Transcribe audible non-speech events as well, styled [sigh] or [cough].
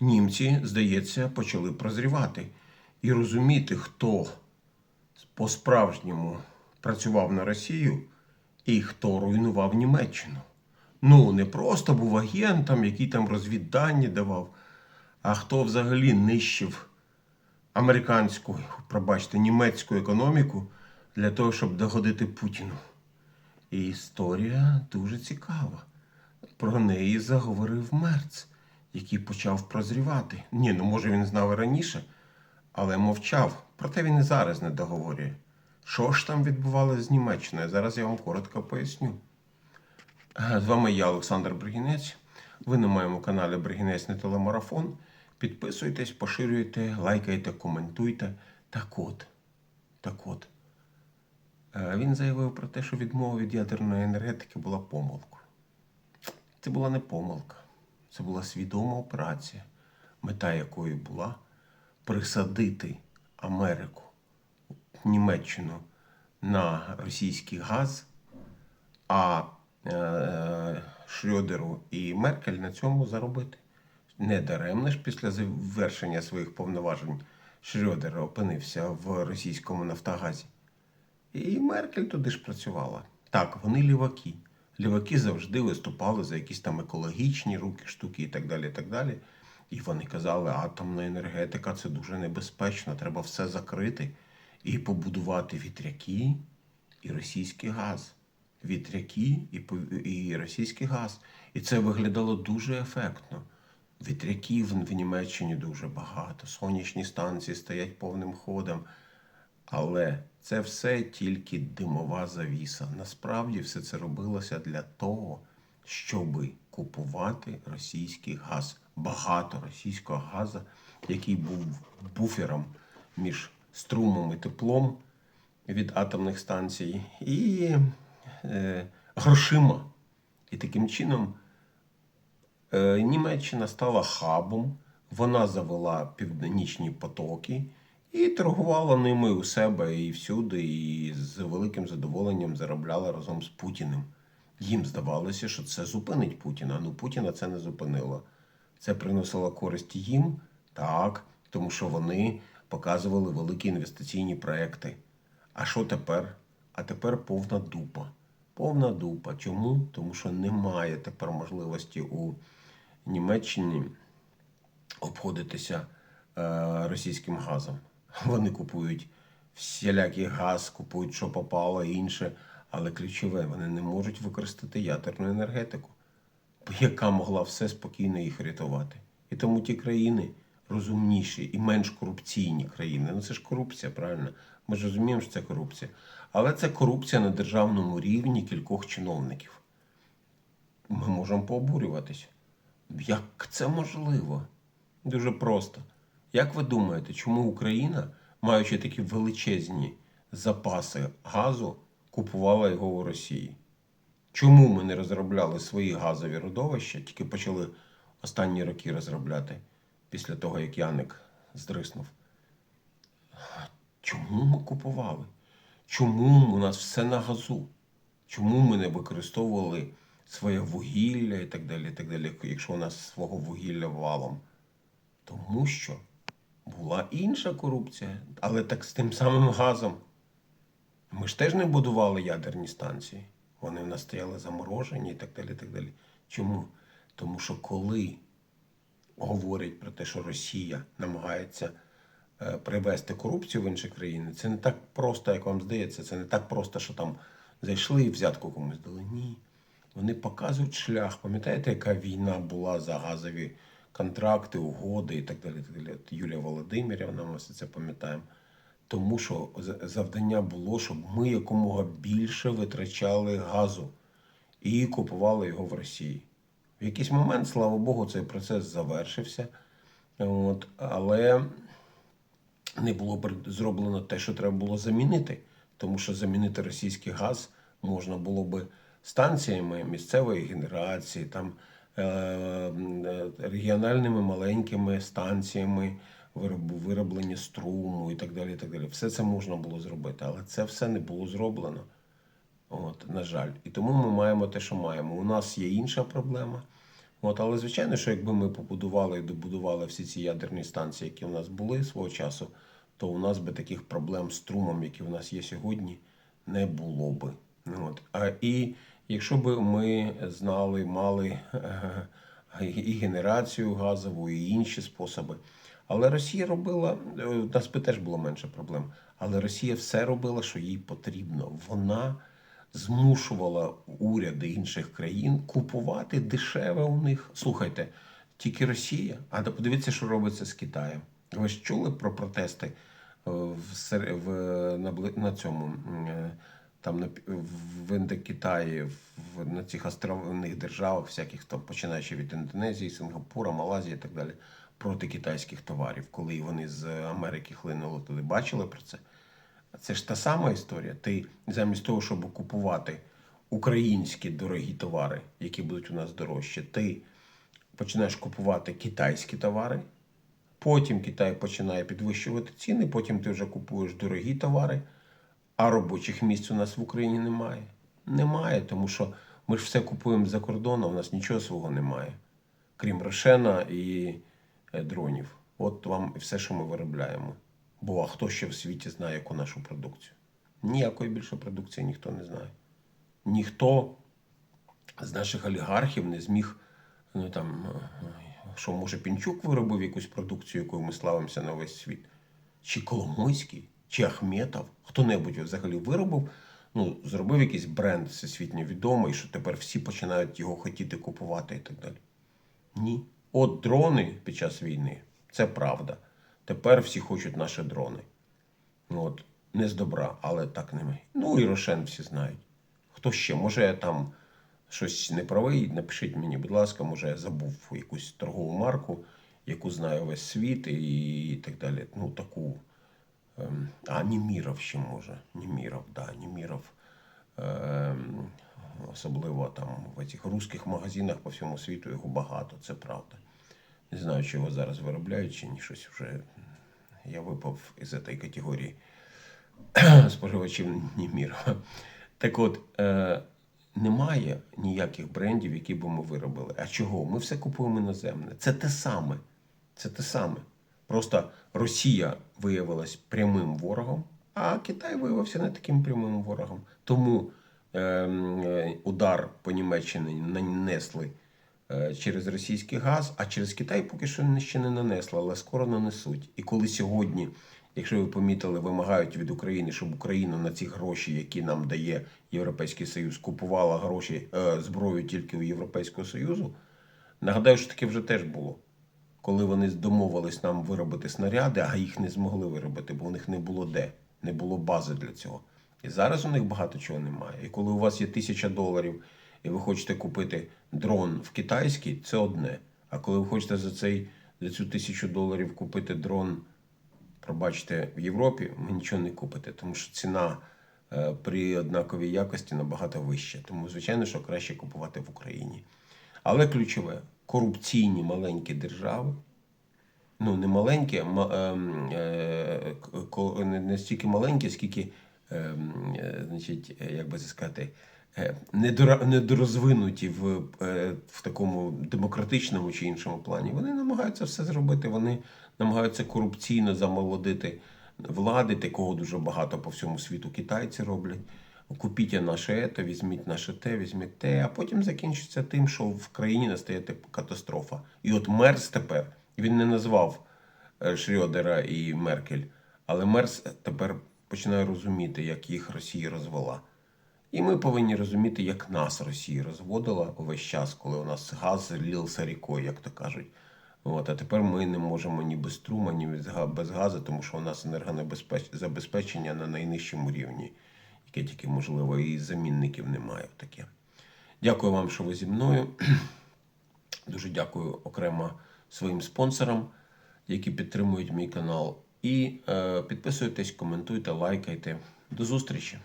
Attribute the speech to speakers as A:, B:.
A: німці, здається, почали прозрівати і розуміти, хто по-справжньому працював на Росію і хто руйнував Німеччину. Ну, не просто був агентом, який там розвіддані давав, а хто взагалі нищив американську, пробачте, німецьку економіку для того, щоб догодити Путіну. І історія дуже цікава. Про неї заговорив Мерц, який почав прозрівати. Ні, ну може він знав і раніше, але мовчав. Проте він і зараз не договорює. Що ж там відбувалося з Німеччиною? Зараз я вам коротко поясню. Е, З вами я, Олександр Бригінець. Ви на моєму каналі Бригінець не телемарафон. Підписуйтесь, поширюйте, лайкайте, коментуйте. Так от, так от. Е, Він заявив про те, що відмова від ядерної енергетики була помилкою. Це була не помилка, це була свідома операція, мета якої була присадити Америку, Німеччину на російський газ, а е, Шрёдеру і Меркель на цьому заробити. Не даремно ж після завершення своїх повноважень Шрёдер опинився в російському Нафтогазі. І Меркель туди ж працювала. Так, вони ліваки. Ліваки завжди виступали за якісь там екологічні руки, штуки і так далі. І так далі. І вони казали, атомна енергетика це дуже небезпечно, треба все закрити і побудувати вітряки і російський газ. Вітряки і, і російський газ. І це виглядало дуже ефектно. Вітряків в Німеччині дуже багато, сонячні станції стоять повним ходом. Але це все тільки димова завіса. Насправді все це робилося для того, щоб купувати російський газ. Багато російського газу, який був буфером між струмом і теплом від атомних станцій, і е, грошима. І таким чином Е, Німеччина стала хабом, вона завела північні потоки і торгувала ними у себе і всюди, і з великим задоволенням заробляла разом з Путіним. Їм здавалося, що це зупинить Путіна. Ну Путіна це не зупинило. Це приносило користь їм, так, тому що вони показували великі інвестиційні проекти. А що тепер? А тепер повна дупа. Повна дупа. Чому? Тому що немає тепер можливості у Німеччині обходитися е, російським газом. Вони купують всілякий газ, купують, що попало, інше. Але ключове, вони не можуть використати ядерну енергетику, яка могла все спокійно їх рятувати. І тому ті країни розумніші і менш корупційні країни. Ну це ж корупція, правильно? Ми ж розуміємо, що це корупція. Але це корупція на державному рівні кількох чиновників. Ми можемо пообурюватися. Як це можливо? Дуже просто. Як ви думаєте, чому Україна, маючи такі величезні запаси газу, купувала його у Росії? Чому ми не розробляли свої газові родовища, тільки почали останні роки розробляти після того, як Яник здриснув? Чому ми купували? Чому у нас все на газу? Чому ми не використовували своє вугілля і так далі, і так далі, якщо у нас свого вугілля валом? Тому що була інша корупція, але так з тим самим газом. Ми ж теж не будували ядерні станції. Вони в нас стояли заморожені і так далі. так далі. Чому? Тому що коли говорять про те, що Росія намагається е, привести корупцію в інші країни, це не так просто, як вам здається. Це не так просто, що там зайшли і взятку комусь дали. Ні. Вони показують шлях. Пам'ятаєте, яка війна була за газові контракти, угоди і так далі. Так далі. От Юлія Володимирівна, ми все це пам'ятаємо. Тому що завдання було, щоб ми якомога більше витрачали газу і купували його в Росії. В якийсь момент, слава Богу, цей процес завершився. От, але не було зроблено те, що треба було замінити. Тому що замінити російський газ можна було би станціями місцевої генерації, там, регіональними маленькими станціями вироблення струму і так далі. І так далі. Все це можна було зробити, але це все не було зроблено. От, на жаль. І тому ми маємо те, що маємо. У нас є інша проблема. От, але звичайно, що якби ми побудували і добудували всі ці ядерні станції, які у нас були свого часу, то у нас би таких проблем з струмом, які у нас є сьогодні, не було би. От. А, і якщо б ми знали, мали е, і генерацію газову, і інші способи. Але Росія робила, е, у нас би теж було менше проблем. Але Росія все робила, що їй потрібно. Вона змушувала уряди інших країн купувати дешеве у них. Слухайте, тільки Росія. А подивіться, що робиться з Китаєм. Ви ж чули про протести е, в, на, цьому там на, в Індокитаї, в, на цих островних державах, всяких там, починаючи від Індонезії, Сингапура, Малайзії і так далі, проти китайських товарів, коли вони з Америки хлинули туди. Бачили про це? Це ж та сама історія. Ти замість того, щоб купувати українські дорогі товари, які будуть у нас дорожчі, ти починаєш купувати китайські товари. Потім Китай починає підвищувати ціни, потім ти вже купуєш дорогі товари, а робочих місць у нас в Україні немає. Немає, тому що ми ж все купуємо за кордоном, у нас нічого свого немає, крім рошена і е, дронів. От вам і все, що ми виробляємо. Бо а хто ще в світі знає яку нашу продукцію? Ніякої більше продукції ніхто не знає. Ніхто з наших олігархів не зміг, ну там, е, що може Пінчук виробив якусь продукцію, якою ми славимося на весь світ. Чи Коломойський, чи Ахметов, хто-небудь взагалі виробив, ну, зробив якийсь бренд всесвітньо відомий, що тепер всі починають його хотіти купувати і так далі. Ні. От дрони під час війни це правда. Тепер всі хочуть наші дрони. Ну, От, не з добра, але так не ми. Ну і Рошен всі знають. Хто ще? Може, я там щось не правий, напишіть мені, будь ласка, може, я забув якусь торгову марку, яку знає весь світ і, так далі. Ну, таку. Ем, а, Німіров ще може. Німіров, да, Німіров. Ем, особливо там в цих русських магазинах по всьому світу його багато, це правда. Не знаю, чи його зараз виробляють, чи ні, щось вже я випав із цієї категорії [clears throat] споживачів Німірова. Так от, е, немає ніяких брендів, які б ми виробили. А чого? Ми все купуємо іноземне. Це те саме. Це те саме. Просто Росія виявилась прямим ворогом, а Китай виявився не таким прямим ворогом. Тому е, е, удар по Німеччині нанесли е, через російський газ, а через Китай поки що ще не нанесли, але скоро нанесуть. І коли сьогодні, якщо ви помітили, вимагають від України, щоб Україна на ці гроші, які нам дає Європейський Союз, купувала гроші е, зброю тільки у Європейського Союзу, нагадаю, що таке вже теж було. Коли вони домовились нам виробити снаряди, а їх не змогли виробити, бо у них не було де, не було бази для цього. І зараз у них багато чого немає. І коли у вас є тисяча доларів, і ви хочете купити дрон в китайський, це одне. А коли ви хочете за цей за цю тисячу доларів купити дрон, пробачте, в Європі, ви нічого не купите, тому що ціна е, при однаковій якості набагато вища. Тому, звичайно, що краще купувати в Україні. Але ключове корупційні маленькі держави. Ну, не маленькі, ма- ем, е, не стільки маленькі, скільки, ем, е, значить, е, як би це сказати, недорозвинуті в, в такому демократичному чи іншому плані. Вони намагаються все зробити. Вони намагаються корупційно замолодити влади, такого дуже багато по всьому світу китайці роблять. Купіть наше ето, візьміть наше те, візьміть те, а потім закінчиться тим, що в країні настає катастрофа. І от Мерс тепер він не назвав е, Шрьодера і Меркель, але Мерс тепер починає розуміти, як їх Росія розвела. І ми повинні розуміти, як нас Росія розводила увесь час, коли у нас газ лівся рікою, як то кажуть. От, а тепер ми не можемо ні без струма, ні без газу, тому що у нас енергозабезпечення на найнижчому рівні, яке тільки можливо, і замінників немає таке. Дякую вам, що ви зі мною. [clears throat] Дуже дякую окремо своїм спонсорам, які підтримують мій канал. І е, підписуйтесь, коментуйте, лайкайте. До зустрічі!